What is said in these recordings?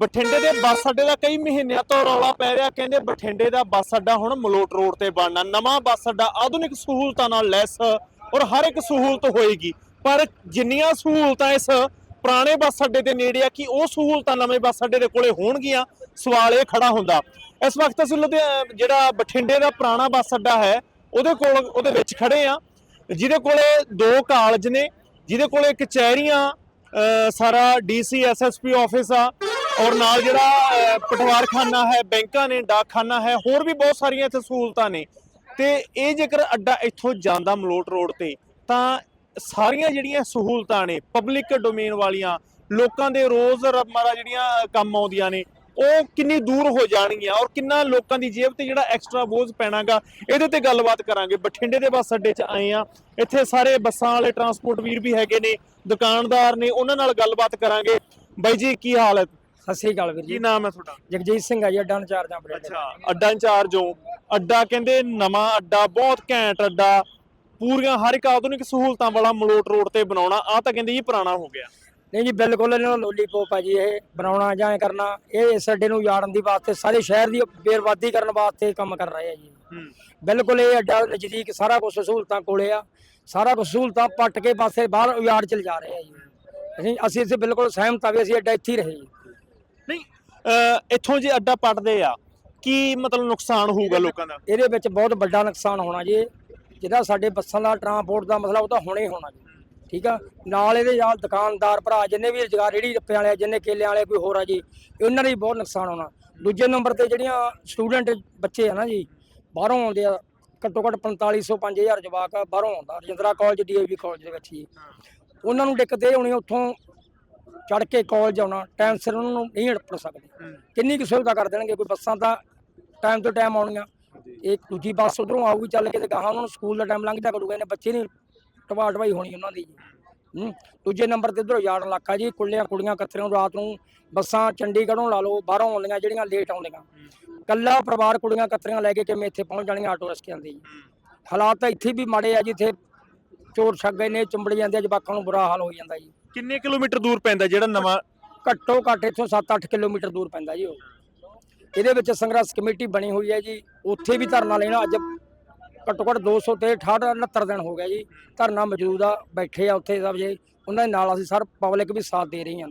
ਬਠਿੰਡੇ ਦੇ ਬੱਸ ਅੱਡੇ ਦਾ ਕਈ ਮਹੀਨਿਆਂ ਤੋਂ ਰੌਲਾ ਪੈ ਰਿਹਾ, ਕਹਿੰਦੇ ਬਠਿੰਡੇ ਦਾ ਬੱਸ ਅੱਡਾ ਹੁਣ ਮਲੋਟ ਰੋਡ ਤੇ ਬਣਨਾ, ਨਵਾਂ ਬੱਸ ਅੱਡਾ ਆਧੁਨਿਕ ਸਹੂਲਤਾਂ ਨਾਲ ਲੈਸ ਔਰ ਹਰ ਇੱਕ ਸਹੂਲਤ ਹੋਏਗੀ। ਪਰ ਜਿੰਨੀਆਂ ਸਹੂਲਤਾਂ ਇਸ ਪੁਰਾਣੇ ਬੱਸ ਅੱਡੇ ਦੇ ਨੇੜੇ ਆ ਕਿ ਉਹ ਸਹੂਲਤਾਂ ਨਵੇਂ ਬੱਸ ਅੱਡੇ ਦੇ ਕੋਲੇ ਹੋਣਗੀਆਂ, ਸਵਾਲ ਇਹ ਖੜਾ ਹੁੰਦਾ। ਇਸ ਵਕਤ ਅਸੀਂ ਲੁਧਿਆਣਾ ਜਿਹੜਾ ਬਠਿੰਡੇ ਦਾ ਪੁਰਾਣਾ ਬੱਸ ਅੱਡਾ ਹੈ, ਉਹਦੇ ਕੋਲ, ਉਹਦੇ ਵਿੱਚ ਖੜੇ ਆ। ਜਿਹਦੇ ਕੋਲੇ ਦੋ ਕਾਲਜ ਨੇ, ਜਿਹਦੇ ਕੋਲੇ ਕਚਹਿਰੀਆਂ ਅਹ ਸਾਰਾ ਡੀਸੀ ਐਸਐਸਪੀ ਆਫਿਸ ਆ ਔਰ ਨਾਲ ਜਿਹੜਾ ਪਟਵਾਰਖਾਨਾ ਹੈ, ਬੈਂਕਾਂ ਨੇ, ਡਾਕਖਾਨਾ ਹੈ, ਹੋਰ ਵੀ ਬਹੁਤ ਸਾਰੀਆਂ ਇੱਥੇ ਸਹੂਲਤਾਂ ਨੇ। ਤੇ ਇਹ ਜੇਕਰ ਅੱਡਾ ਇੱਥੋਂ ਜਾਂਦਾ ਮਲੋਟ ਰੋਡ ਤੇ, ਤਾਂ ਸਾਰੀਆਂ ਜਿਹੜੀਆਂ ਸਹੂਲਤਾਂ ਨੇ ਪਬਲਿਕ ਡੋਮੇਨ ਵਾਲੀਆਂ, ਲੋਕਾਂ ਦੇ ਰੋਜ਼ ਰਮਰਾ ਜਿਹੜੀਆਂ ਕੰਮ ਆਉਂਦੀਆਂ ਨੇ, ਉਹ ਕਿੰਨੀ ਦੂਰ ਹੋ ਜਾਣਗੀਆਂ ਔਰ ਕਿੰਨਾ ਲੋਕਾਂ ਦੀ ਜੇਬ ਤੇ ਜਿਹੜਾ ਐਕਸਟਰਾ ਬੋਝ ਪੈਣਾਗਾ, ਇਹਦੇ ਤੇ ਗੱਲਬਾਤ ਕਰਾਂਗੇ। ਬਠਿੰਡੇ ਦੇ ਬੱਸ ਅੱਡੇ 'ਚ ਆਏ ਆ। ਇੱਥੇ ਸਾਰੇ ਬੱਸਾਂ ਵਾਲੇ ਟਰਾਂਸਪੋਰਟ ਵੀਰ ਵੀ ਹੈਗੇ ਨੇ, ਦੁਕਾਨਦਾਰ ਨੇ, ਉਹਨਾਂ ਨਾਲ ਗੱਲਬਾਤ ਕਰਾਂਗੇ। ਬਾਈ ਜੀ, ਕੀ ਹਾਲ ਹੈ? ਸਤਿ ਸ੍ਰੀ ਅਕਾਲ ਵੀਰ ਕੀ ਜੀ ਨਾਮ ਹੈ ਤੁਹਾਡਾ? ਜਗਜੀਤ ਸਿੰਘ ਆ ਜੀ ਅੱਡਾ ਇੰਚਾਰਜ ਆ ਬਰੇਡ ਅੱਛਾ ਅੱਡਾ ਇੰਚਾਰਜ ਹੋ ਅੱਡਾ ਕਹਿੰਦੇ ਨਵਾਂ ਅੱਡਾ ਬਹੁਤ ਘੈਂਟ ਅੱਡਾ। ਪੂਰੀਆਂ ਹਰ ਇੱਕ ਆਧੁਨਿਕ ਸਹੂਲਤਾਂ ਵਾਲਾ ਮਲੋਟ ਰੋਡ ਤੇ ਬਣਾਉਣਾ ਆ ਤਾਂ ਕਹਿੰਦੇ ਜੀ ਪੁਰਾਣਾ ਹੋ ਗਿਆ। ਨਹੀਂ ਜੀ ਬਿਲਕੁਲ ਇਹਨਾਂ ਨੂੰ ਲੋਲੀਪੋਪ ਆ ਜੀ ਇਹ ਬਣਾਉਣਾ ਜਾਂ ਇਹ ਕਰਨਾ ਇਹ ਇਸ ਅੱਡੇ ਨੂੰ ਉਜਾੜਨ ਦੀ ਵਾਸਤੇ ਸਾਰੇ ਸ਼ਹਿਰ ਦੀ ਬੇਰਬਾਦੀ ਕਰਨ ਵਾਸਤੇ ਕੰਮ ਕਰ ਰਹੇ ਆ ਜੀ। ਹੂੰ। ਬਿਲਕੁਲ ਇਹ ਅੱਡਾ ਨਜ਼ਦੀਕ ਸਾਰਾ ਕੁਝ ਸਹੂਲਤਾਂ ਕੋਲੇ ਆ। ਸਾਰਾ ਕੁਝ ਸਹੂਲਤਾਂ ਪੱਟ ਕੇ ਪਾਸੇ ਬਾਹਰ ਉਜਾੜ ਚਲ ਜਾ ਰਹੇ ਆ ਜੀ। ਅਸੀਂ ਅਸੀਂ ਇਸ ਬਿਲਕੁਲ ਸਹਿਮਤ ਆ ਵੀ ਅਸੀਂ ਅੱਡਾ ਇੱਥੇ ਹੀ ਰਹੇ ਜੀ। ਨਹੀਂ ਇੱਥੋਂ ਜੇ ਅੱਡਾ ਪੱਟਦੇ ਆ ਕੀ ਮਤਲਬ ਨੁਕਸਾਨ ਹੋਊਗਾ ਲੋਕਾਂ ਦਾ? ਇਹਦੇ ਵਿੱਚ ਬਹੁਤ ਵੱਡਾ ਨੁਕਸਾਨ ਹੋਣਾ ਜੀ। ਜਿਹਦਾ ਸਾਡੇ ਬੱਸਾਂ ਦਾ ਟਰਾਂਸਪੋਰਟ ਦਾ ਮਸਲਾ ਉਹ ਤਾਂ ਹੋਣਾ ਹੋਣਾ ਜੀ। ਠੀਕ ਆ? ਨਾਲ ਇਹਦੇ ਨਾਲ ਦੁਕਾਨਦਾਰ ਭਰਾ ਜਿੰਨੇ ਵੀ ਰੁਜ਼ਗਾਰ ਰੇੜੀ ਰੱਪੇ ਵਾਲੇ ਜਿੰਨੇ ਕੇਲੇ ਵਾਲੇ ਕੋਈ ਹੋਰ ਆ ਜੀ ਦਾ ਵੀ ਬਹੁਤ ਨੁਕਸਾਨ ਹੋਣਾ। ਦੂਜੇ ਨੰਬਰ ਤੇ ਜਿਹੜੀਆਂ ਸਟੂਡੈਂਟ ਬੱਚੇ ਆ ਨਾ ਜੀ ਬਾਹਰੋਂ ਆਉਂਦੇ ਆ ਘੱਟੋ ਘੱਟ 4500 5000 ਜਵਾਕ ਬਾਹਰੋਂ ਆਉਂਦਾ ਰਜਿੰਦਰਾ ਕਾਲਜ ਡੀਏਵੀ ਕਾਲਜ ਦੇ ਵਿੱਚ ਜੀ। ਉਹਨਾਂ ਨੂੰ ਦਿੱਕਤ ਇਹ ਹੋਣੀ ਉੱਥੋਂ ਚੜ ਕੇ ਕਾਲਜ ਆਉਣਾ ਟਾਈਮ ਸਿਰ ਉਹਨਾਂ ਨੂੰ ਨਹੀਂ ਅੜਪ ਸਕਦੇ। ਕਿੰਨੀ ਕੁ ਸੁਵਿਧਾ ਕਰ ਦੇਣਗੇ ਕੋਈ ਬੱਸਾਂ ਤਾਂ ਟਾਈਮ ਤੋਂ ਟਾਈਮ ਆਉਣੀਆਂ। ਇੱਕ ਦੂਜੀ ਬੱਸ ਉਧਰੋਂ ਆਊਗੀ ਚੱਲ ਕੇ ਤੇ ਗਾਹਾਂ ਉਹਨਾਂ ਨੂੰ ਸਕੂਲ ਦਾ ਟਾਈਮ ਲੰਘਦਾ ਕਰੂਗਾ ਇਹਨੇ ਬੱਚੇ ਨਹੀਂ ਟਵਾ ਟਵਾਈ ਹੋਣੀ ਉਹਨਾਂ ਦੀ। ਹੂੰ ਦੂਜੇ ਨੰਬਰ ਤੇ ਇਧਰੋਂ ਯਾਰਡ ਇਲਾਕਾ ਜੀ ਕੁੱਲਿਆਂ ਕੁੜੀਆਂ ਕੱਤਰਿਆਂ ਨੂੰ ਰਾਤ ਨੂੰ ਬੱਸਾਂ ਚੰਡੀਗੜ੍ਹੋਂ ਲਾ ਲਓ ਬਾਹਰੋਂ ਆਉਂਦੀਆਂ ਜਿਹੜੀਆਂ ਲੇਟ ਆਉਂਦੀਆਂ। ਕੱਲਾ ਪਰਿਵਾਰ ਕੁੜੀਆਂ ਕੱਤਰੀਆਂ ਲੈ ਕੇ ਕਿਵੇਂ ਇੱਥੇ ਪਹੁੰਚ ਜਾਣੀਆਂ ਆਟੋ ਰਿਕਸ਼ਿਆਂ ਦੇ ਜੀ। ਹਾਲਾਤ ਤਾਂ ਇੱਥੇ ਵੀ ਮਾੜੇ ਆ ਜੀ ਇੱਥੇ ਚੋਰ ਛੱਗੇ ਨੇ ਚੁੰਬੜ ਜਾਂਦੇ ਜਵਾਕਾਂ ਨੂੰ ਬੁਰਾ ਹਾਲ ਹੋ ਜਾਂਦਾ ਜੀ। ਕਿੰਨੇ ਕਿਲੋਮੀਟਰ ਦੂਰ ਪੈਂਦਾ ਜਿਹੜਾ ਨਵਾਂ ਘੱਟੋ ਘੱਟ ਇੱਥੋਂ 7-8 ਕਿਲੋਮੀਟਰ ਦੂਰ ਪੈਂਦਾ ਜੀ ਉਹ। ਇਹਦੇ ਵਿੱਚ ਸੰਘਰਸ਼ ਕਮੇਟੀ ਬਣੀ ਹੋਈ ਹੈ ਜੀ। ਉੱਥੇ ਵੀ ਧਰਨਾ ਲੈਣਾ ਅੱਜ ਘੱਟੋ ਘੱਟ 200 ਤੇ 68 69 ਦਿਨ ਹੋ ਗਿਆ ਜੀ। ਧਰਨਾ ਮੌਜੂਦ ਆ ਬੈਠੇ ਆ ਉੱਥੇ ਸਭ ਜੀ। ਉਹਨਾਂ ਦੇ ਨਾਲ ਅਸੀਂ ਸਰ ਪਬਲਿਕ ਵੀ ਸਾਥ ਦੇ ਰਹੀ ਹਾਂ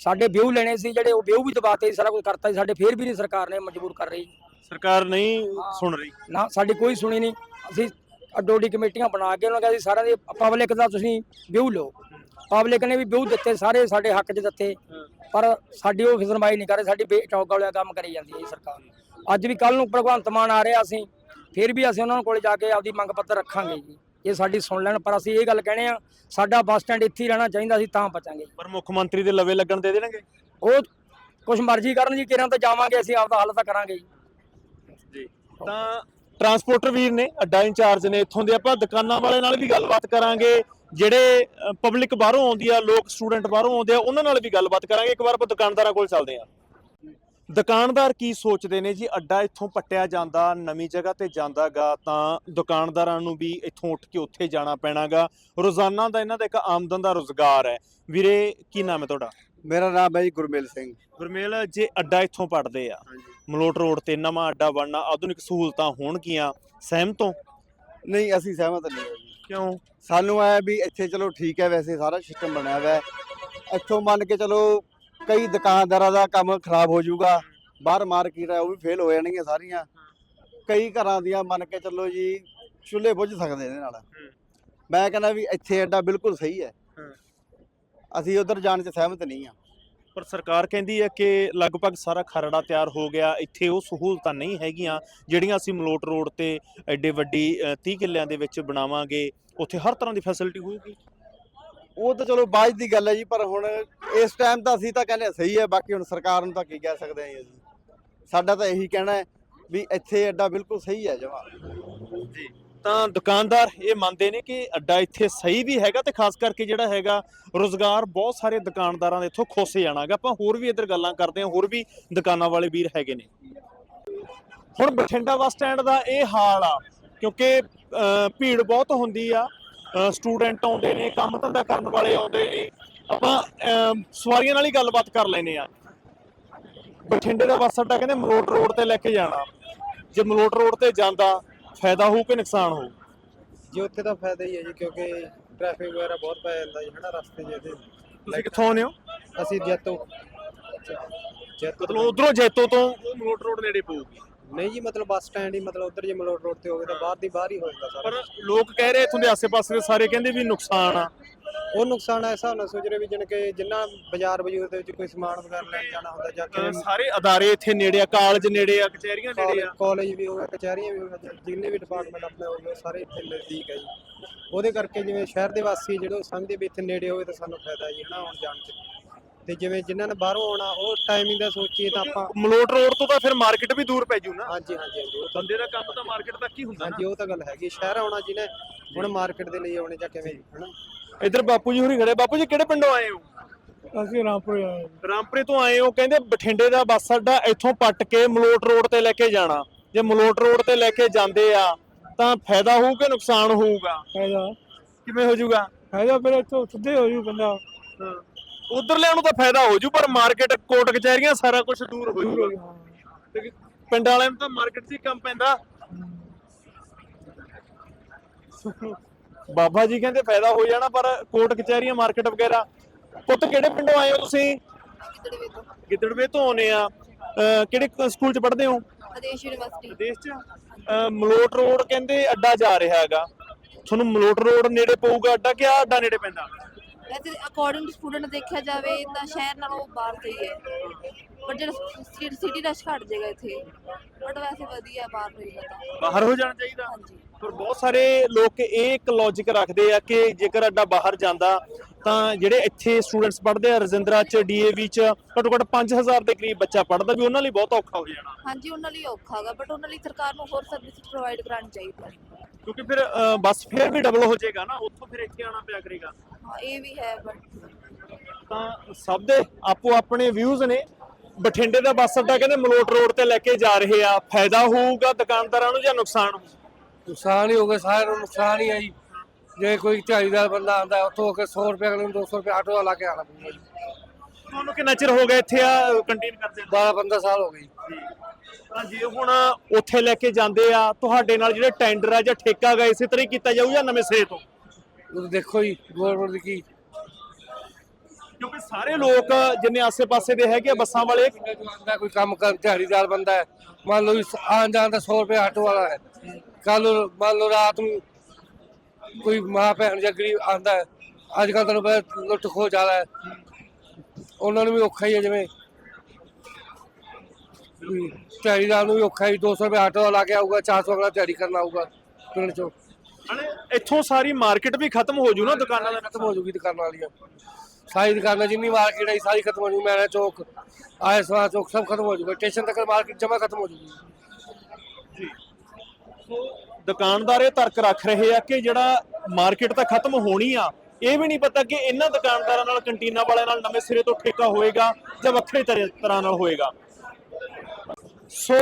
ਸਾਡੇ ਵਿਊ ਲੈਣੇ ਸੀ ਜਿਹੜੇ ਉਹ ਵਿਊ ਵੀ ਦਬਾਤੇ ਸਾਰਾ ਕੁਝ ਕਰਤਾ ਸੀ। ਸਾਡੇ ਫੇਰ ਵੀ ਨਹੀਂ ਸਰਕਾਰ ਨੇ ਮਜਬੂਰ ਕਰ ਰਹੀ। ਸਰਕਾਰ ਨਹੀਂ ਸੁਣ ਰਹੀ। ਨਾ ਸਾਡੀ ਕੋਈ ਸੁਣੀ ਨਹੀਂ। ਅਸੀਂ ਅੱਡੋਡੀ ਕਮੇਟੀਆਂ ਬਣਾ ਕੇ ਉਹਨਾਂ ਕਹਿੰਦੇ ਸਾਰਿਆਂ ਦੀ ਪਬਲਿਕ ਦਾ ਤੁਸੀਂ ਵਿਊ ਲਓ। ਪਬਲਿਕ ਨੇ ਵੀ ਵਿਊ ਦਿੱਤੇ ਸਾਰੇ ਸਾਡੇ ਹੱਕ 'ਚ ਦਿੱਤੇ। ਪਰ ਸਾਡੀ ਉਹ ਸੁਣਵਾਈ ਨਹੀਂ ਕਰ ਰਹੀ ਸਾਡੀ ਬੇਚੌਕ ਵਾਲਿਆ ਕੰਮ ਕਰੀ ਜਾਂਦੀ ਹੈ ਸਰਕਾਰ। ਅੱਜ ਵੀ ਕੱਲ ਨੂੰ ਭਗਵੰਤ ਮਾਨ ਆ ਰਿਹਾ ਅਸੀਂ ਫਿਰ ਵੀ ਅਸੀਂ ਉਹਨਾਂ ਕੋਲੇ ਜਾ ਕੇ ਆਪਦੀ ਮੰਗ ਪੱਤਰ ਰੱਖਾਂਗੇ ਜੀ। ਇਹ ਸਾਡੀ ਸੁਣ ਲੈਣ ਪਰ ਅਸੀਂ ਇਹ ਗੱਲ ਕਹਿਣੇ ਆ ਸਾਡਾ ਬੱਸ ਸਟੈਂਡ ਇੱਥੇ ਹੀ ਰਹਿਣਾ ਚਾਹੀਦਾ ਸੀ ਤਾਂ ਬਚਾਂਗੇ ਪਰ ਮੁੱਖ ਮੰਤਰੀ ਦੇ ਲਵੇ ਲੱਗਣ ਦੇ ਦੇਣਗੇ? ਉਹ ਕੁਛ ਮਰਜ਼ੀ ਕਰਨ ਜੀ ਕਿਰਾਂ ਤਾਂ ਜਾਵਾਂਗੇ ਅਸੀਂ ਆਪਦਾ ਹੱਲ ਤਾਂ ਕਰਾਂਗੇ ਜੀ। ਤਾਂ ਟਰਾਂਸਪੋਰਟਰ ਵੀਰ ਨੇ ਅੱਡਾ ਇੰਚਾਰਜ ਨੇ ਇੱਥੋਂ ਦੇ ਆਪਾਂ ਦੁਕਾਨਾਂ ਵਾਲੇ ਨਾਲ ਵੀ ਗੱਲਬਾਤ ਕਰਾਂਗੇ। ਜਿਹੜੇ ਪਬਲਿਕ ਬਾਹਰੋਂ ਆਉਂਦੀ ਆ ਲੋਕ ਸਟੂਡੈਂਟ ਬਾਹਰੋਂ ਆਉਂਦੇ ਆ ਉਹਨਾਂ ਨਾਲ ਵੀ ਗੱਲਬਾਤ ਕਰਾਂਗੇ। ਇੱਕ ਵਾਰ ਆਪਾਂ ਦੁਕਾਨਦਾਰਾਂ ਕੋਲ ਚੱਲਦੇ ਆ ਦੁਕਾਨਦਾਰ ਕੀ ਸੋਚਦੇ ਨੇ ਜੀ? ਅੱਡਾ ਇੱਥੋਂ ਪੱਟਿਆ ਜਾਂਦਾ ਨਵੀਂ ਜਗ੍ਹਾ ਤੇ ਜਾਂਦਾਗਾ ਤਾਂ ਦੁਕਾਨਦਾਰਾਂ ਨੂੰ ਵੀ ਇੱਥੋਂ ਉੱਠ ਕੇ ਉੱਥੇ ਜਾਣਾ ਪੈਣਾਗਾ। ਰੋਜ਼ਾਨਾ ਦਾ ਇਹਨਾਂ ਦਾ ਇੱਕ ਆਮਦਨ ਦਾ ਰੋਜ਼ਗਾਰ ਹੈ। ਵੀਰੇ ਕੀ ਨਾਮ ਹੈ ਤੁਹਾਡਾ? ਮੇਰਾ ਨਾਮ ਹੈ ਜੀ ਗੁਰਮੇਲ ਸਿੰਘ। ਗੁਰਮੇਲ ਜੇ ਅੱਡਾ ਇੱਥੋਂ ਪੜਦੇ ਆ ਮਲੋਟ ਰੋਡ ਤੇ ਨਵਾਂ ਅੱਡਾ ਬਣਨਾ ਆਧੁਨਿਕ ਸਹੂਲਤਾਂ ਹੋਣਗੀਆਂ ਸਹਿਮਤ ਹੋ? ਨਹੀਂ ਅਸੀਂ ਸਹਿਮਤ ਨਹੀਂ। ਕਿਉਂ? ਸਾਨੂੰ ਐ ਵੀ ਇੱਥੇ ਚਲੋ ਠੀਕ ਹੈ ਵੈਸੇ ਸਾਰਾ ਸਿਸਟਮ ਬਣਿਆ ਹੋਇਆ ਹੈ। ਇੱਥੋਂ ਮੰਨ ਕੇ ਚਲੋ ਕਈ ਦੁਕਾਨਦਾਰਾਂ ਦਾ ਕੰਮ ਖਰਾਬ ਹੋ ਜਾਊਗਾ ਬਾਹਰ ਮਾਰਕੀਟ ਹੈ ਉਹ ਵੀ ਫੇਲ ਹੋ ਜਾਣਗੀਆਂ ਸਾਰੀਆਂ। ਕਈ ਘਰਾਂ ਦੀਆਂ ਮੰਨ ਕੇ ਚੱਲੋ ਜੀ ਚੁੱਲ੍ਹੇ ਬੁੱਝ ਸਕਦੇ ਇਹਦੇ ਨਾਲ। ਮੈਂ ਕਹਿੰਦਾ ਵੀ ਇੱਥੇ ਐਡਾ ਬਿਲਕੁਲ ਸਹੀ ਹੈ। ਅਸੀਂ ਉਧਰ ਜਾਣ 'ਚ ਸਹਿਮਤ ਨਹੀਂ ਆ ਪਰ ਸਰਕਾਰ ਕਹਿੰਦੀ ਹੈ ਕਿ ਲਗਭਗ ਸਾਰਾ ਖਰੜਾ ਤਿਆਰ ਹੋ ਗਿਆ ਇੱਥੇ ਉਹ ਸਹੂਲਤਾਂ ਨਹੀਂ ਹੈਗੀਆਂ ਜਿਹੜੀਆਂ ਅਸੀਂ ਮਲੋਟ ਰੋਡ ਤੇ ਐਡੇ ਵੱਡੀ ਅ, 30 ਕਿੱਲਿਆਂ ਦੇ ਵਿੱਚ ਬਣਾਵਾਂਗੇ ਉੱਥੇ ਹਰ ਤਰ੍ਹਾਂ ਦੀ ਫੈਸਿਲਿਟੀ ਹੋਊਗੀ ਉਹ ਤਾਂ ਚਲੋ ਬਾਅਦ ਦੀ ਗੱਲ ਹੈ ਜੀ ਪਰ ਹੁਣ ਇਸ ਟਾਈਮ ਤਾਂ ਅਸੀਂ ਤਾਂ ਕਹਿੰਦੇ ਹਾਂ ਸਹੀ ਹੈ ਬਾਕੀ ਹੁਣ ਸਰਕਾਰ ਨੂੰ ਤਾਂ ਕੀ ਕਹਿ ਸਕਦੇ ਹਾਂ ਜੀ ਅਸੀਂ। ਸਾਡਾ ਤਾਂ ਇਹੀ ਕਹਿਣਾ ਹੈ ਵੀ ਇੱਥੇ ਅੱਡਾ ਬਿਲਕੁਲ ਸਹੀ ਹੈ ਜਮਾ ਤਾਂ ਦੁਕਾਨਦਾਰ ਇਹ ਮੰਨਦੇ ਨੇ ਕਿ ਅੱਡਾ ਇੱਥੇ ਸਹੀ ਵੀ ਹੈਗਾ ਤੇ ਖਾਸ ਕਰਕੇ ਜਿਹੜਾ ਹੈਗਾ ਰੋਜ਼ਗਾਰ ਬਹੁਤ ਸਾਰੇ ਦੁਕਾਨਦਾਰਾਂ ਦੇ ਇੱਥੋਂ ਖੋਸੇ ਜਾਣਾਗਾ। ਆਪਾਂ ਹੋਰ ਵੀ ਇੱਧਰ ਗੱਲਾਂ ਕਰਦੇ ਹਾਂ, ਹੋਰ ਵੀ ਦੁਕਾਨਾਂ ਵਾਲੇ ਵੀਰ ਹੈਗੇ ਨੇ। ਹੁਣ ਬਠਿੰਡਾ ਬੱਸ ਸਟੈਂਡ ਦਾ ਇਹ ਹਾਲ ਆ, ਕਿਉਂਕਿ ਭੀੜ ਬਹੁਤ ਹੁੰਦੀ ਆ। ਸਟੂਡੈਂਟ ਆਉਂਦੇ ਨੇ, ਕੰਮ ਧੰਦਾ ਕਰਨ ਵਾਲੇ ਆਉਂਦੇ ਨੇ। ਆਪਾਂ ਸਵਾਰੀਆਂ ਨਾਲ ਹੀ ਗੱਲਬਾਤ ਕਰ ਲੈਨੇ ਆ ਬਠਿੰਡੇ ਦਾ ਬੱਸ ਅੱਡਾ ਕਹਿੰਦੇ ਮਲੋਟ ਰੋਡ ਤੇ ਲੈ ਕੇ ਜਾਣਾ। ਜੇ ਮਲੋਟ ਰੋਡ ਤੇ ਜਾਂਦਾ ਫਾਇਦਾ ਹੋਊ ਕਿ ਨੁਕਸਾਨ ਹੋਊ? ਜੀ ਉੱਥੇ ਤਾਂ ਫਾਇਦਾ ਹੀ ਹੈ ਜੀ ਕਿਉਂਕਿ ਟ੍ਰੈਫਿਕ ਵਗੈਰਾ ਬਹੁਤ ਪੈ ਜਾਂਦਾ ਜੀ ਹਨਾ ਰਸਤੇ 'ਚ ਇਹਦੇ। ਤੁਸੀਂ ਕਿੱਥੋਂ ਆਉਂਦੇ ਹੋ? ਅਸੀਂ ਜੈਤੋ ਜੈਤੋ। ਮਤਲਬ ਉਧਰੋਂ ਜੈਤੋ ਤੋਂ ਮਲੋਟ ਰੋਡ ਨੇੜੇ ਪਊਗੀ। ਨਹੀਂ ਜੀ ਮਤਲਬ ਬੱਸ ਸਟੈਂਡ ਹੀ ਮਤਲਬ ਉਧਰ ਜੇ ਮਲੋਟ ਰੋਡ ਤੇ ਹੋਵੇ ਤਾਂ ਬਾਹਰ ਦੀ ਬਾਹਰ ਹੀ ਹੋ ਜਾਂਦਾ ਪਰ ਸਾਰਾ ਲੋਕ ਕਹਿ ਰਹੇ ਇਥੋਂ ਦੇ ਆਸੇ-ਪਾਸੇ ਦੇ ਸਾਰੇ ਕਹਿੰਦੇ ਵੀ ਨੁਕਸਾਨ ਆ। ਉਹ ਨੁਕਸਾਨ ਐਸਾ ਹਿਸਾਬ ਨਾਲ ਸੋਚ ਰਹੇ ਵੀ ਜਣ ਕਿ ਜਿੰਨਾ ਬਾਜ਼ਾਰ ਬਜੂਰ ਦੇ ਵਿੱਚ ਕੋਈ ਸਮਾਨ ਵਗੈਰਾ ਲੈਣ ਜਾਣਾ ਹੁੰਦਾ ਜਾਂ ਕਿਵੇਂ ਸਾਰੇ ਅਦਾਰੇ ਇੱਥੇ ਨੇੜੇ ਆ ਕਾਲਜ ਨੇੜੇ ਆ ਕਚਹਿਰੀਆਂ ਨੇੜੇ ਆ। ਕਾਲਜ ਵੀ ਹੋਗਾ ਕਚਹਿਰੀਆਂ ਵੀ ਹੋਗਾ ਜਿੰਨੇ ਵੀ ਡਿਪਾਰਟਮੈਂਟ ਆਪਣੇ ਹੋਗੇ ਸਾਰੇ ਇੱਥੇ ਨਜ਼ਦੀਕ ਹੈ ਜੀ। ਉਹਦੇ ਕਰਕੇ ਜਿਵੇਂ ਸ਼ਹਿਰ ਦੇ ਵਾਸੀ ਜਿਹੜੇ ਸਮਝਦੇ ਵੀ ਇੱਥੇ ਨੇੜੇ ਹੋਵੇ ਤਾਂ ਸਾਨੂੰ ਫਾਇਦਾ ਜੀ ਹਨਾ ਆਉਣ ਜਾਣ 'ਚ। ਤੇ ਜਿਵੇਂ ਜਿਨ੍ਹਾਂ ਨੇ ਬਾਹਰੋਂ ਆਉਣਾ ਉਹ ਟਾਈਮਿੰਗ ਦਾ ਸੋਚੀਏ ਤਾਂ ਆਪਾਂ ਮਲੋਟ ਰੋਡ ਤੋਂ ਤਾਂ ਫਿਰ ਮਾਰਕੀਟ ਵੀ ਦੂਰ ਪੈ ਜੂ ਨਾ। ਹਾਂਜੀ ਹਾਂਜੀ ਹਾਂਜੀ ਉਹ ਤਾਂ ਬੰਦੇ ਦਾ ਕੰਮ ਤਾਂ ਮਾਰਕੀਟ ਤੱਕ ਹੀ ਹੁੰਦਾ ਹਾਂਜੀ ਉਹ ਤਾਂ ਗੱਲ ਹੈਗੀ। ਸ਼ਹਿਰ ਆਉਣਾ ਜਿਹਨੇ ਹੁਣ ਮਾਰਕੀਟ ਦੇ ਲਈ ਆਉਣੇ ਜਾਂ ਕਿਵੇਂ ਹਨਾ? ਇੱਧਰ ਬਾਪੂ ਜੀ ਹੋਰੀ ਖੜੇ। ਬਾਪੂ ਜੀ ਕਿਹੜੇ ਪਿੰਡੋਂ ਆਏ ਹੋ? ਅਸੀਂ ਰਾਮਪੁਰ ਆਏ ਰਾਮਪੁਰੇ ਤੋਂ ਆਏ ਹੋ ਕਹਿੰਦੇ ਬਠਿੰਡੇ ਦਾ ਬੱਸ ਅੱਡਾ ਇੱਥੋਂ ਪੱਟ ਕੇ ਮਲੋਟ ਰੋਡ ਤੇ ਲੈ ਕੇ ਜਾਣਾ। ਜੇ ਮਲੋਟ ਰੋਡ ਤੇ ਲੈ ਕੇ ਜਾਂਦੇ ਆ ਤਾਂ ਫਾਇਦਾ ਹੋਊ ਕਿ ਨੁਕਸਾਨ ਹੋਊਗਾ? ਫਾਇਦਾ। ਕਿਵੇਂ ਹੋ ਜਾਊਗਾ? ਫਾਇਦਾ ਫਿਰ ਇੱਥੋਂ ਸਿੱਧੇ ਹੋ ਜੂ ਬੰਦਾ। ਉਧਰ ਲਿਆਉਣ ਨੂੰ ਤਾਂ ਫਾਇਦਾ ਹੋ ਜੂ ਪਰ ਮਾਰਕੀਟ ਕੋਟ ਕਚਹਿਰੀਆਂ ਸਾਰਾ ਕੁਝ ਦੂਰ ਹੋ ਤੇ ਪਿੰਡ ਵਾਲਿਆਂ ਨੂੰ ਤਾਂ ਮਾਰਕੀਟ 'ਚ ਹੀ ਕੰਮ ਪੈਂਦਾ। ਬਾਬਾ ਜੀ ਕਹਿੰਦੇ ਫਾਇਦਾ ਹੋ ਜਾਣਾ ਪਰ ਕੋਟ ਕਚਹਿਰੀਆਂ ਮਾਰਕੀਟ ਵਗੈਰਾ। ਪੁੱਤ ਕਿਹੜੇ ਪਿੰਡੋਂ ਆਏ ਹੋ ਤੁਸੀਂ? ਗਿੱਦੜਵੇ ਤੋਂ ਆਉਨੇ ਆ। ਕਿਹੜੇ ਸਕੂਲ 'ਚ ਪੜ੍ਹਦੇ ਹੋ? ਆਦੇਸ਼ ਯੂਨੀਵਰਸਿਟੀ। ਵਿਦੇਸ਼ 'ਚ? ਮਲੋਟ ਰੋਡ ਕਹਿੰਦੇ ਅੱਡਾ ਜਾ ਰਿਹਾ ਹੈਗਾ। ਤੁਹਾਨੂੰ ਮਲੋਟ ਰੋਡ ਨੇੜੇ ਪਊਗਾ ਅੱਡਾ ਕਿ ਆ ਅੱਡਾ ਨੇੜੇ ਪੈਂਦਾ? ਵੈਸੇ ਅਕੋਰਡਿੰਗ ਟੂ ਸਟੂਡੈਂਟ ਦੇਖਿਆ ਜਾਵੇ ਤਾਂ ਸ਼ਹਿਰ ਨਾਲੋਂ ਬਾਹਰ ਸਹੀ ਹੈ। ਬਟ ਜਿਹੜਾ ਸਿਟੀ ਰਸ਼ ਘਟ ਜਾਏਗਾ ਇੱਥੇ। ਬਟ ਵੈਸੇ ਵਧੀਆ ਬਾਹਰ ਹੋਏਗਾ ਤਾਂ। ਬਾਹਰ ਹੋ ਜਾਣਾ ਚਾਹੀਦਾ। ਹਾਂਜੀ। ਪਰ ਬਹੁਤ ਸਾਰੇ ਲੋਕ ਇਹ ਇੱਕ ਲੌਜੀਕ ਰੱਖਦੇ ਆ ਕਿ ਜੇਕਰ ਅੱਡਾ ਬਾਹਰ ਜਾਂਦਾ ਤਾਂ ਜਿਹੜੇ ਇੱਥੇ ਸਟੂਡੈਂਟਸ ਪੜ੍ਹਦੇ ਆ ਰਜਿੰਦਰਾ ਚ ਡੀਏਵੀ ਚ ਘੱਟੋ ਘੱਟ 5000 ਦੇ ਕਰੀਬ ਬੱਚਾ ਪੜ੍ਹਦਾ ਵੀ ਉਹਨਾਂ ਲਈ ਬਹੁਤ ਔਖਾ ਹੋ ਜਾਣਾ। ਹਾਂਜੀ ਉਹਨਾਂ ਲਈ ਔਖਾ ਹੈਗਾ ਬਟ ਉਹਨਾਂ ਲਈ ਸਰਕਾਰ ਨੂੰ ਹੋਰ ਸਰਵਿਸ ਪ੍ਰੋਵਾਈਡ ਕਰਾਉਣੀ ਚਾਹੀਦੀ ਹੈ। ਕਿਉਂਕਿ ਫਿਰ ਅਹ, ਬੱਸ ਫੇਅਰ ਵੀ ਡਬਲ ਹੋ ਜਾਏਗਾ ਨਾ ਉੱਥੋਂ ਫਿਰ ਇੱਥੇ ਆਉਣਾ ਪਿਆ ਕਰੇਗਾ। ਹਾਂ ਇਹ ਵੀ ਹੈ ਬਟ ਤਾਂ ਸਭ ਦੇ ਆਪੋ ਆਪਣੇ ਵਿਊਜ਼ ਨੇ। ਬਠਿੰਡੇ ਦਾ ਬੱਸ ਅੱਡਾ ਕਹਿੰਦੇ ਮਲੋਟ ਰੋਡ ਤੇ ਲੈ ਕੇ ਜਾ ਰਹੇ ਆ। ਫਾਇਦਾ ਹੋਊਗਾ ਦੁਕਾਨਦਾਰਾਂ ਨੂੰ ਜਾਂ ਨੁਕਸਾਨ ਨੁਕਸਾਨ ਹੀ ਹੋ ਗਿਆ ਸਾਰਿਆਂ ਨੂੰ ਨੁਕਸਾਨ ਹੀ ਹੈ ਜੀ। ਜੇ ਕੋਈ ਦਿਹਾੜੀਦਾਰ ਬੰਦਾ ਆਉਂਦਾ ਉੱਥੋਂ ਕਿ 100 ਰੁਪਏ ਅਗਲੇ ਨੂੰ 200 ਰੁਪਏ ਆਟੋ ਦਾ ਲਾ ਕੇ ਆਣਾ ਪਊਗਾ ਜੀ। ਤੁਹਾਨੂੰ ਕਿੰਨਾ ਚਿਰ ਹੋ ਗਿਆ ਇੱਥੇ ਆ ਕੰਟੀਨ ਕਰਦੇ ਨੂੰ? 12 15 ਸਾਲ ਹੋ ਗਏ ਜੀ। ਤਾਂ ਜੇ ਹੁਣ ਉੱਥੇ ਲੈ ਕੇ ਜਾਂਦੇ ਆ ਤੁਹਾਡੇ ਨਾਲ ਜਿਹੜੇ ਟੈਂਡਰ ਆ ਜਾਂ ਠੇਕਾ ਗਾ ਇਸੇ ਤਰ੍ਹਾਂ ਹੀ ਕੀਤਾ ਜਾਊ ਜਾਂ ਨਵੇਂ ਸਿਰੇ ਤੋਂ? ਉਹ ਦੇਖੋ ਜੀ ਗਵਰਨਮੈਂਟ ਦੀ ਕੀ ਕਿਉਂਕਿ ਸਾਰੇ ਲੋਕ ਜਿੰਨੇ ਆਸੇ-ਪਾਸੇ ਦੇ ਹੈਗੇ ਬੱਸਾਂ ਵਾਲੇ ਕੋਈ ਕੰਮ ਕਰ ਦਿਹਾੜੀਦਾਰ ਬੰਦਾ ਹੈ। ਮੰਨ ਲਓ ਆਉਣ ਜਾਣ ਦਾ 100 ਰੁਪਏ ਆਟੋ ਵਾਲਾ ਹੈ। ਕੱਲ ਮੰਨ ਲਓ ਰਾਤ ਨੂੰ ਕੋਈ ਮਾਂ ਭੈਣ ਜਾਂ ਗਰੀਬ ਆਂਦਾ ਹੈ। ਅੱਜ ਕੱਲ ਤੁਹਾਨੂੰ ਪਤਾ ਲੁੱਟ ਖੋਹ ਜ਼ਿਆਦਾ ਹੈ। ਉਹਨਾਂ ਨੂੰ ਵੀ ਔਖਾ ਹੀ ਹੈ ਜਿਵੇਂ ਦਿਹਾੜੀਦਾਰ ਨੂੰ ਵੀ ਔਖਾ ਹੀ 200 ਰੁਪਏ ਆਟੋ ਲਾ ਕੇ ਆਊਗਾ 400 ਅਗਲਾ ਦਿਹਾੜੀ ਕਰਨ ਆਊਗਾ ਪਿੰਡ ਚੋਂ। ਹਣੇ ਇੱਥੋਂ ਸਾਰੀ ਮਾਰਕੀਟ ਵੀ ਖਤਮ ਹੋ ਜੂ ਨਾ ਦੁਕਾਨਾਂ ਦਾ ਖਤਮ ਹੋ ਜੂਗੀ ਦੁਕਾਨਾਂ ਵਾਲੀਆਂ। ਸਾਰੀ ਦੁਕਾਨਾਂ ਜਿੰਨੀ ਮਾਰਕੀਟ ਹੈ ਸਾਰੀ ਖਤਮ ਹੋ ਜੂ ਮੈਨਾ ਚੌਕ ਆਏ ਸਵਾ ਚੌਕ ਸਭ ਖਤਮ ਹੋ ਜੂਗਾ। ਸਟੇਸ਼ਨ ਤੱਕ ਮਾਰਕੀਟ ਜਮਾ ਖਤਮ ਹੋ ਜੂਗੀ। ਦੁਕਾਨਦਾਰ ਇਹ ਤਰਕ ਰੱਖ ਰਹੇ ਆ ਕਿ ਜਿਹੜਾ ਮਾਰਕੀਟ ਤਾਂ ਖਤਮ ਹੋਣੀ ਆ ਇਹ ਵੀ ਨਹੀਂ ਪਤਾ ਕਿ ਇਹਨਾਂ ਦੁਕਾਨਦਾਰਾਂ ਨਾਲ ਕੰਟੀਨਾਂ ਵਾਲਿਆਂ ਨਾਲ ਨਵੇਂ ਸਿਰੇ ਤੋਂ ਠੇਕਾ ਹੋਏਗਾ ਜਾਂ ਵੱਖਰੇ ਤਰੇ- ਤਰ੍ਹਾਂ ਨਾਲ ਹੋਏਗਾ। ਸੋ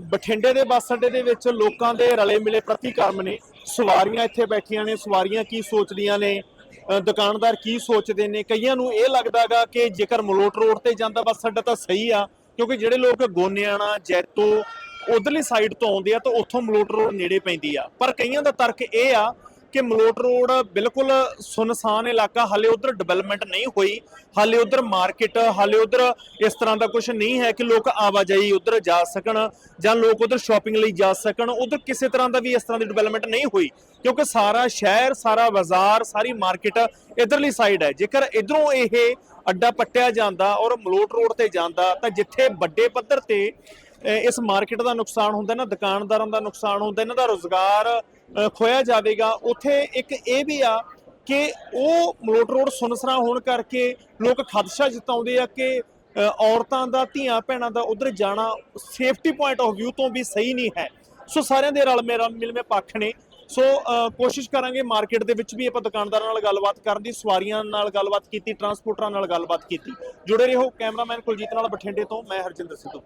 ਬਠਿੰਡੇ ਦੇ ਬੱਸ ਅੱਡੇ ਦੇ ਵਿੱਚ ਲੋਕਾਂ ਦੇ ਰਲੇ ਮਿਲੇ ਪ੍ਰਤੀਕਰਮ ਨੇ। ਸਵਾਰੀਆਂ ਇੱਥੇ ਬੈਠੀਆਂ ਨੇ ਸਵਾਰੀਆਂ ਕੀ ਸੋਚਦੀਆਂ ਨੇ ਅ, ਦੁਕਾਨਦਾਰ ਕੀ ਸੋਚਦੇ ਨੇ? ਕਈਆਂ ਨੂੰ ਇਹ ਲੱਗਦਾਗਾ ਕਿ ਜੇਕਰ ਮਲੋਟ ਰੋਡ ਤੇ ਜਾਂਦਾ ਬੱਸ ਅੱਡਾ ਤਾਂ ਸਹੀ ਆ ਕਿਉਂਕਿ ਜਿਹੜੇ ਲੋਕ ਗੋਨਿਆਣਾ ਜੈਤੋ ਉਧਰਲੀ ਸਾਈਡ ਤੋਂ ਆਉਂਦੇ ਆ ਤਾਂ ਉੱਥੋਂ ਮਲੋਟ ਰੋਡ ਨੇੜੇ ਪੈਂਦੀ ਆ। ਪਰ ਕਈਆਂ ਦਾ ਤਰਕ ਇਹ ਆ ਕਿ ਮਲੋਟ ਰੋਡ ਬਿਲਕੁਲ ਸੁਨਸਾਨ ਇਲਾਕਾ, ਹਾਲੇ ਉਧਰ ਡਿਵੈਲਪਮੈਂਟ ਨਹੀਂ ਹੋਈ, ਹਾਲੇ ਉਧਰ ਮਾਰਕੀਟ ਹਾਲੇ ਉਧਰ ਇਸ ਤਰ੍ਹਾਂ ਦਾ ਕੁਝ ਨਹੀਂ ਹੈ ਕਿ ਲੋਕ ਆਵਾਜਾਈ ਉਧਰ ਜਾ ਸਕਣ ਜਾਂ ਲੋਕ ਉਧਰ ਸ਼ਾਪਿੰਗ ਲਈ ਜਾ ਸਕਣ, ਉਧਰ ਕਿਸੇ ਤਰ੍ਹਾਂ ਦਾ ਵੀ ਇਸ ਤਰ੍ਹਾਂ ਦੀ ਡਿਵੈਲਪਮੈਂਟ ਨਹੀਂ ਹੋਈ, ਕਿਉਂਕਿ ਸਾਰਾ ਸ਼ਹਿਰ, ਸਾਰਾ ਬਾਜ਼ਾਰ, ਸਾਰੀ ਮਾਰਕੀਟ ਇਧਰਲੀ ਸਾਈਡ ਹੈ। ਜੇਕਰ ਇਧਰੋਂ ਇਹ ਅੱਡਾ ਪੱਟਿਆ ਜਾਂਦਾ ਔਰ ਮਲੋਟ ਰੋਡ ਤੇ ਜਾਂਦਾ, ਤਾਂ ਜਿੱਥੇ ਵੱਡੇ ਪੱਧਰ ਤੇ ਇਸ ਮਾਰਕੀਟ ਦਾ ਨੁਕਸਾਨ ਹੁੰਦਾ, ਨਾ ਦੁਕਾਨਦਾਰਾਂ ਦਾ ਨੁਕਸਾਨ ਹੁੰਦਾ, ਇਹਨਾਂ ਦਾ ਰੋਜ਼ਗਾਰ ਖੋਇਆ ਜਾਵੇਗਾ। ਉੱਥੇ ਇੱਕ ਇਹ ਵੀ ਆ ਕਿ ਉਹ ਮਲੋਟ ਰੋਡ ਸੁਨਸਰਾ ਹੋਣ ਕਰਕੇ ਲੋਕ ਖਦਸ਼ਾ ਜਤਾਉਂਦੇ ਆ ਕਿ ਔਰਤਾਂ ਦਾ, ਧੀਆਂ ਭੈਣਾਂ ਦਾ ਉਧਰ ਜਾਣਾ ਸੇਫਟੀ ਪੁਆਇੰਟ ਆਫ View ਤੋਂ ਵੀ ਸਹੀ ਨਹੀਂ ਹੈ। ਸੋ ਸਾਰਿਆਂ ਦੇ ਰਲ ਮੇਰਾ ਮਿਲਵੇਂ ਪੱਖ ਨੇ। ਸੋ ਕੋਸ਼ਿਸ਼ ਕਰਾਂਗੇ ਮਾਰਕੀਟ ਦੇ ਵਿੱਚ ਵੀ ਆਪਾਂ ਦੁਕਾਨਦਾਰਾਂ ਨਾਲ ਗੱਲਬਾਤ ਕਰਨ ਦੀ, ਸਵਾਰੀਆਂ ਨਾਲ ਗੱਲਬਾਤ ਕੀਤੀ, ਟਰਾਂਸਪੋਰਟਰਾਂ ਨਾਲ ਗੱਲਬਾਤ ਕੀਤੀ। ਜੁੜੇ ਰਹੋ ਕੈਮਰਾਮੈਨ ਕੁਲਜੀਤ ਨਾਲ ਬਠਿੰਡੇ ਤੋਂ, ਮੈਂ ਹਰਜਿੰਦਰ ਸਿੱਧੂ।